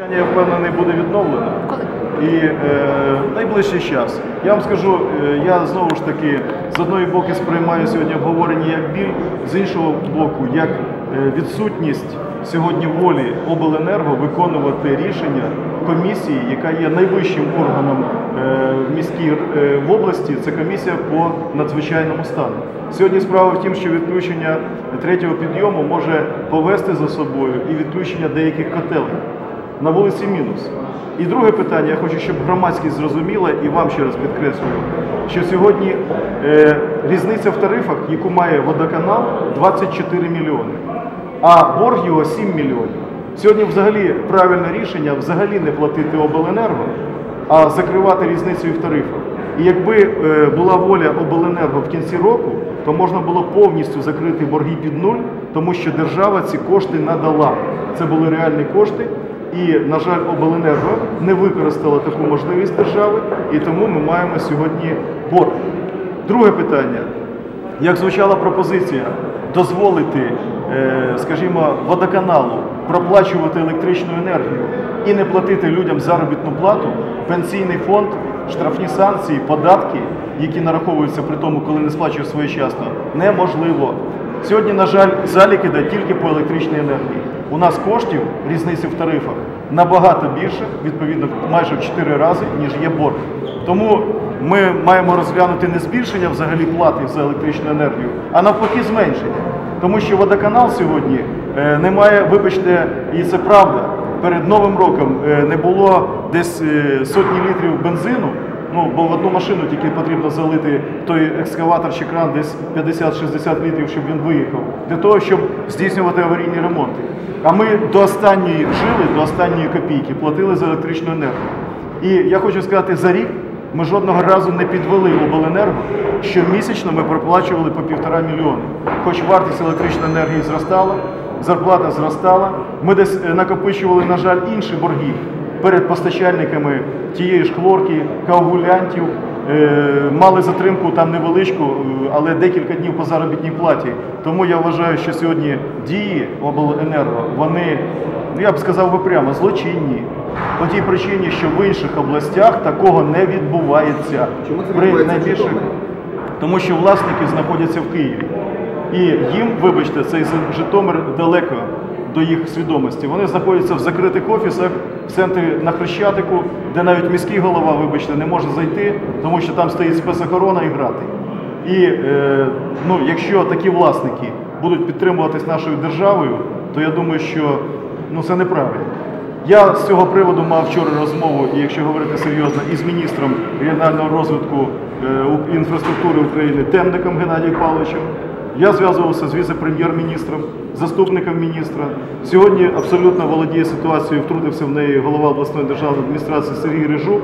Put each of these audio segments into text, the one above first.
Я впевнений, буде відновлено. І е, найближчий час. Я вам скажу, е, я знову ж таки з одної боку сприймаю сьогодні обговорення як біль, з іншого боку, як е, відсутність сьогодні волі обленерго виконувати рішення комісії, яка є найвищим органом е, в міській в області. Це комісія по надзвичайному стану. Сьогодні справа в тім, що відключення третього підйому може повести за собою і відключення деяких котелень на вулиці мінус. І друге питання, я хочу, щоб громадськість зрозуміла і вам ще раз підкреслюю, що сьогодні е, різниця в тарифах, яку має водоканал, 24 мільйони, а борг його 7 мільйонів. Сьогодні взагалі правильне рішення взагалі не платити обленерго, а закривати різницю в тарифах. І якби е, була воля обленерго в кінці року, то можна було повністю закрити борги під нуль, тому що держава ці кошти надала. Це були реальні кошти. І, на жаль, обленерго не використала таку можливість держави, і тому ми маємо сьогодні борг. Друге питання. Як звучала пропозиція дозволити, е, скажімо, водоканалу проплачувати електричну енергію і не платити людям заробітну плату, пенсійний фонд, штрафні санкції, податки, які нараховуються при тому, коли не сплачує своєчасно, неможливо. Сьогодні, на жаль, залік іде тільки по електричній енергії. У нас коштів різниці в тарифах набагато більше, відповідно, майже в 4 рази, ніж є борг. Тому ми маємо розглянути не збільшення взагалі плати за електричну енергію, а навпаки зменшення. Тому що водоканал сьогодні е, не має, вибачте, і це правда. Перед новим роком е, не було десь е, сотні літрів бензину. Ну, бо в одну машину тільки потрібно залити той екскаватор чи кран десь 50-60 літрів, щоб він виїхав, для того, щоб здійснювати аварійні ремонти. А ми до останньої жили, до останньої копійки платили за електричну енергію. І я хочу сказати, за рік ми жодного разу не підвели обленерго. Щомісячно ми проплачували по півтора мільйони. Хоч вартість електричної енергії зростала, зарплата зростала. Ми десь е, накопичували, на жаль, інші борги перед постачальниками тієї ж хлорки, коагулянтів, е, мали затримку там невеличку, е, але декілька днів по заробітній платі. Тому я вважаю, що сьогодні дії обленерго, вони, ну, я б сказав би прямо, злочинні. По тій причині, що в інших областях такого не відбувається. Чому це При відбувається в найбільших- Тому що власники знаходяться в Києві. І їм, вибачте, цей Житомир далеко до їх свідомості. Вони знаходяться в закритих офісах в центрі на Хрещатику, де навіть міський голова, вибачте, не може зайти, тому що там стоїть спецохорона і грати. І е, ну, якщо такі власники будуть підтримуватись нашою державою, то я думаю, що ну, це неправильно. Я з цього приводу мав вчора розмову, і якщо говорити серйозно, із міністром регіонального розвитку е, інфраструктури України Темником Геннадієм Павловичем. Я зв'язувався з віце-прем'єр-міністром, заступником міністра. Сьогодні абсолютно володіє ситуацією, втрутився в неї голова обласної державної адміністрації Сергій Рижук.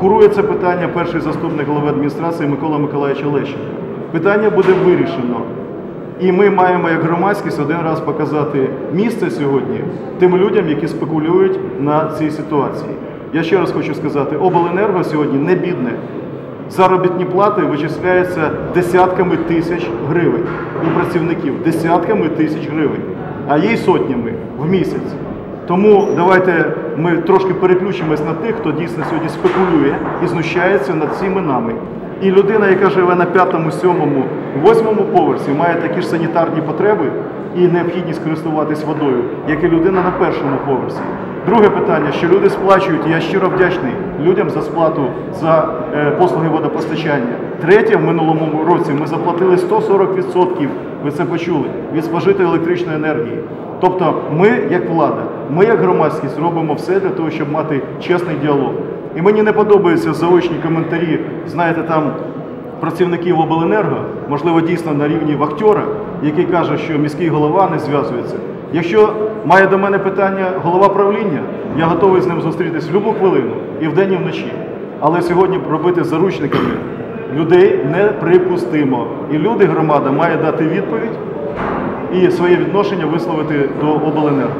Курує це питання перший заступник голови адміністрації Микола Миколаївич Олещенко. Питання буде вирішено. І ми маємо як громадськість один раз показати місце сьогодні тим людям, які спекулюють на цій ситуації. Я ще раз хочу сказати, обленерго сьогодні не бідне. Заробітні плати вичисляються десятками тисяч гривень у працівників, десятками тисяч гривень, а є й сотнями в місяць. Тому давайте ми трошки переключимось на тих, хто дійсно сьогодні спекулює і знущається над цими нами. І людина, яка живе на п'ятому, сьомому, восьмому поверсі, має такі ж санітарні потреби і необхідність користуватись водою, як і людина на першому поверсі. Друге питання, що люди сплачують, я щиро вдячний людям за сплату за е, послуги водопостачання. Третє, в минулому році ми заплатили 140%, ви це почули, від спожитої електричної енергії. Тобто ми, як влада, ми, як громадськість, робимо все для того, щоб мати чесний діалог. І мені не подобаються заочні коментарі, знаєте, там працівників обленерго, можливо, дійсно на рівні вахтера, який каже, що міський голова не зв'язується. Якщо має до мене питання голова правління, я готовий з ним зустрітись в будь-яку хвилину і вдень, і вночі. Але сьогодні робити заручниками людей неприпустимо. І люди, громада, має дати відповідь і своє відношення висловити до обленерго.